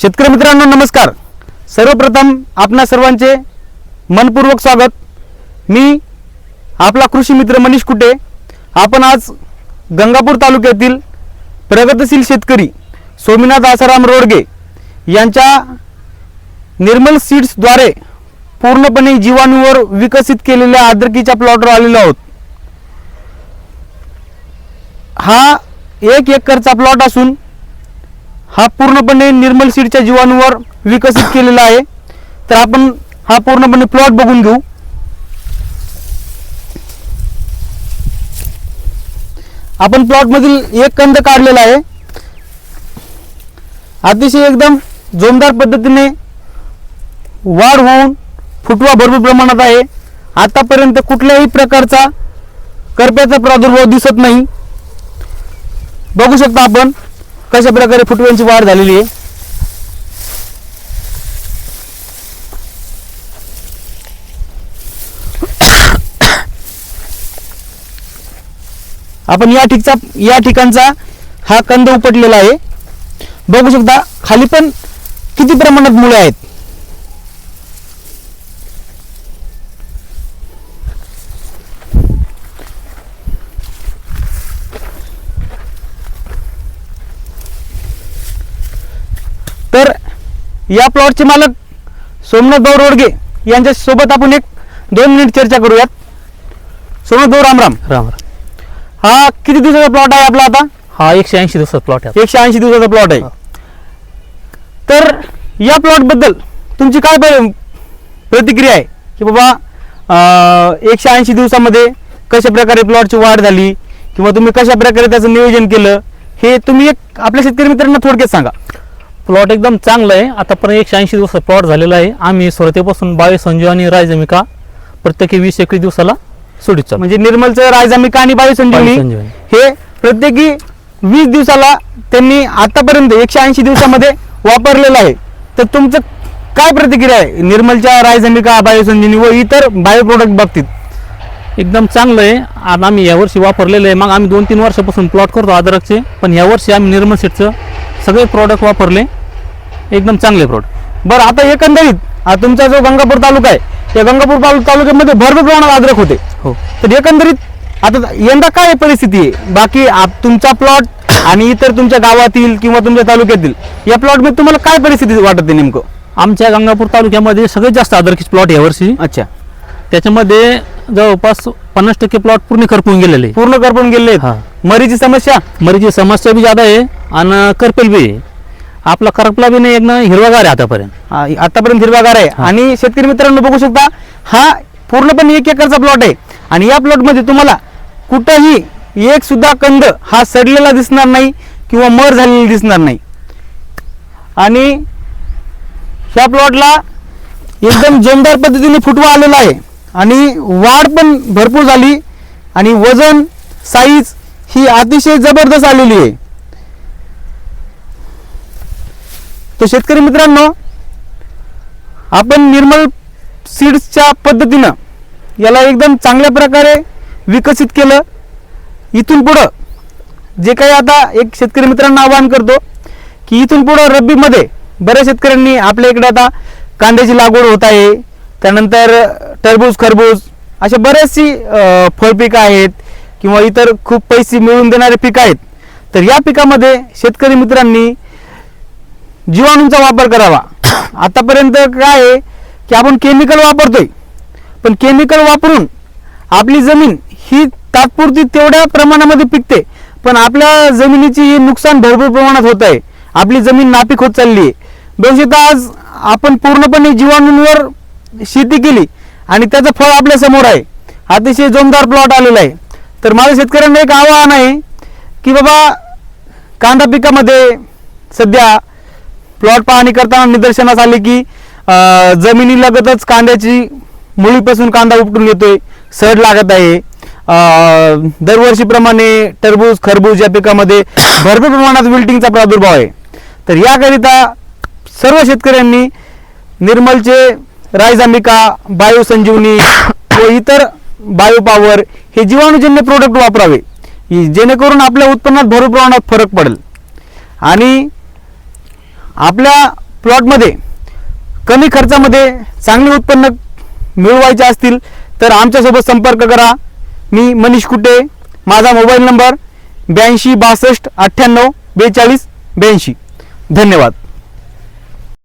शेतकरी मित्रांनो नमस्कार. सर्वप्रथम आपणा सर्वांचे मनपूर्वक स्वागत. मी आपला कृषी मित्र मनीष कुटे. आपण आज गंगापूर तालुक्यातील प्रगतशील शेतकरी सोमीनाथ आसाराम रोडगे यांच्या निर्मल सीड्सद्वारे पूर्णपणे जीवाणूवर विकसित केलेल्या आद्रकीच्या प्लॉटवर आलेलो आहोत. हा एक एकरचा प्लॉट असून हा पूर्णपणे निर्मल सीडच्या जीवाणूवर विकसित केलेला आहे. तर आपण हा पूर्णपणे प्लॉट बघून घेऊ. आपण प्लॉट मधील एक कंद काढलेला आहे. अतिशय एकदम जोमदार पद्धतीने वाढ होऊन फुटवा भरपूर प्रमाणात आहे. आतापर्यंत कुठल्याही प्रकारचा करप्याचा प्रादुर्भाव दिसत नाही. बघू शकता आपण. कशा प्रकारे फुटव्यांची वाढ झालेली आहे? आपण या ठिकचा या ठिकाणचा हा कंद उपटलेला आहे. बघू शकता खाली पण किती प्रमाणात मुळे आहेत? तर या प्लॉटचे मालक सोमनाथ भाऊ रोडगे यांच्या सोबत आपण एक दोन मिनिट चर्चा करूयात. सोमनाथ भाऊ रामराम राम. हा किती दिवसाचा प्लॉट आहे आपला आता? हा एकशे ऐंशी दिवसात प्लॉट आहे एकशे ऐंशी दिवसाचा प्लॉट आहे. तर या प्लॉटबद्दल तुमची काय प- प्रतिक्रिया आहे? की बाबा एकशे ऐंशी दिवसामध्ये कशा प्रकारे प्लॉटची वाढ झाली? किंवा तुम्ही कशा प्रकारे त्याचं नियोजन केलं? हे तुम्ही एक आपल्या शेतकरी मित्रांना थोडक्यात सांगा. प्लॉट एकदम चांगला आहे. आतापर्यंत एकशे ऐंशी दिवसात प्लॉट झालेला आहे. आम्ही सुरुवातीपासून बावीस संजीव आणि रायजमिका प्रत्येकी वीस एकवीस दिवसाला सोडित चालू. म्हणजे निर्मलचं रायजामिका आणि बावीस संजीवनी बावीस संजीवनी. हे प्रत्येकी वीस दिवसाला त्यांनी आतापर्यंत एकशे ऐंशी दिवसामध्ये वापरलेलं आहे. तर तुमचं काय प्रतिक्रिया आहे? निर्मलच्या रायजमिका बायोसंजीवनी व इतर बायो प्रोडक्ट बाबतीत? एकदम चांगलं आहे. आता आम्ही यावर्षी वापरलेलं आहे. मग आम्ही दोन तीन वर्षापासून प्लॉट करतो अद्रकचे. पण यावर्षी आम्ही निर्मल सेटचं सगळे प्रॉडक्ट वापरले. एकदम चांगले प्रॉडक्ट बरं आता एकंदरीत हा तुमचा जो गंगापूर तालुका आहे या गंगापूर तालु- तालुक्यामध्ये भरपूर प्रमाणात अद्रक होते. हो. तर एकंदरीत आता यंदा काय परिस्थिती आहे? बाकी तुमचा प्लॉट आणि इतर तुमच्या गावातील किंवा तुमच्या तालुक्यातील या प्लॉटमध्ये तुम्हाला काय परिस्थिती वाटत नेमकं? आमच्या गंगापूर तालुक्यामध्ये सगळ्यात जास्त अद्रकीचे प्लॉट यावर्षी. अच्छा. त्याच्यामध्ये जवळपास पन्नास टक्के प्लॉट पूर्ण करपून गेलेले. पूर्ण करपून गेले. मरीची समस्या? मरीची समस्या बी ज्यादा आहे आणि करपेल बी आहे. आपला करपला बी नाही एकदम हिरवागार आहे आतापर्यंत. आतापर्यंत हिरवागार आहे. आणि शेतकरी मित्रांनो बघू शकता हा पूर्णपणे एक एकरचा प्लॉट आहे. आणि या प्लॉटमध्ये तुम्हाला कुठंही एक सुद्धा कंद हा सडलेला दिसणार नाही किंवा मर झालेला दिसणार नाही. आणि ह्या प्लॉटला एकदम जोमदार पद्धतीने फुटवा आलेला आहे. आणि वाढ पण भरपूर झाली. आणि वजन साईज ही अतिशय जबरदस्त आलेली आहे. तर शेतकरी मित्रांनो आपण निर्मल सीड्सच्या पद्धतीनं याला एकदम चांगल्या प्रकारे विकसित केलं. इथून पुढं जे काही आता एक शेतकरी मित्रांना आवाहन करतो की इथून पुढं रब्बीमध्ये बऱ्याच शेतकऱ्यांनी आपल्या इकडे आता कांद्याची लागवड होत आहे. त्यानंतर टरबूज खरबूज अशा बरेचशी फळपिकं आहेत किंवा इतर खूप पैसे मिळवून देणारे पिकं आहेत. तर या पिकामध्ये शेतकरी मित्रांनी जीवाणूंचा वापर करावा. आतापर्यंत काय आहे की आपण केमिकल वापरतोय. पण केमिकल वापरून आपली जमीन ही तात्पुरती तेवढ्या प्रमाणामध्ये पिकते. पण आपल्या जमिनीची ही नुकसान भरपूर प्रमाणात होत आहे. आपली जमीन नापीक होत चालली आहे दोनशे आज आपण पूर्णपणे जीवाणूंवर शेती केली आणि त्याचं फळ आपल्यासमोर आहे. अतिशय जोमदार प्लॉट आलेला आहे. तर माझ्या शेतकऱ्यांना एक आवाहन आहे की बाबा कांदा पिकामध्ये सध्या प्लॉट पाहणी करताना निदर्शनास आले की जमिनीलगतच कांद्याची मुळीपासून कांदा उपटून येतोय सड लागत आहे. दरवर्षीप्रमाणे टरबूज खरबूज या पिकामध्ये भरपूर प्रमाणात विल्टिंगचा प्रादुर्भाव आहे. तर याकरिता सर्व शेतकऱ्यांनी निर्मलचे रायजामिका बायो संजीवनी व इतर बायो पॉवर हे जीवाणूजन्य प्रोडक्ट वापरावे. जेणेकरून आपल्या उत्पन्नात भरपूर प्रमाणात फरक पडेल. आणि आपल्या प्लॉटमध्ये कमी खर्चामध्ये चांगले उत्पन्न मिळवायचे असतील तर आमच्यासोबत संपर्क करा. मी मनीष कुटे माझा मोबाईल नंबर ब्याऐंशी बासष्ट अठ्ठ्याण्णव बेचाळीस ब्याऐंशी. धन्यवाद.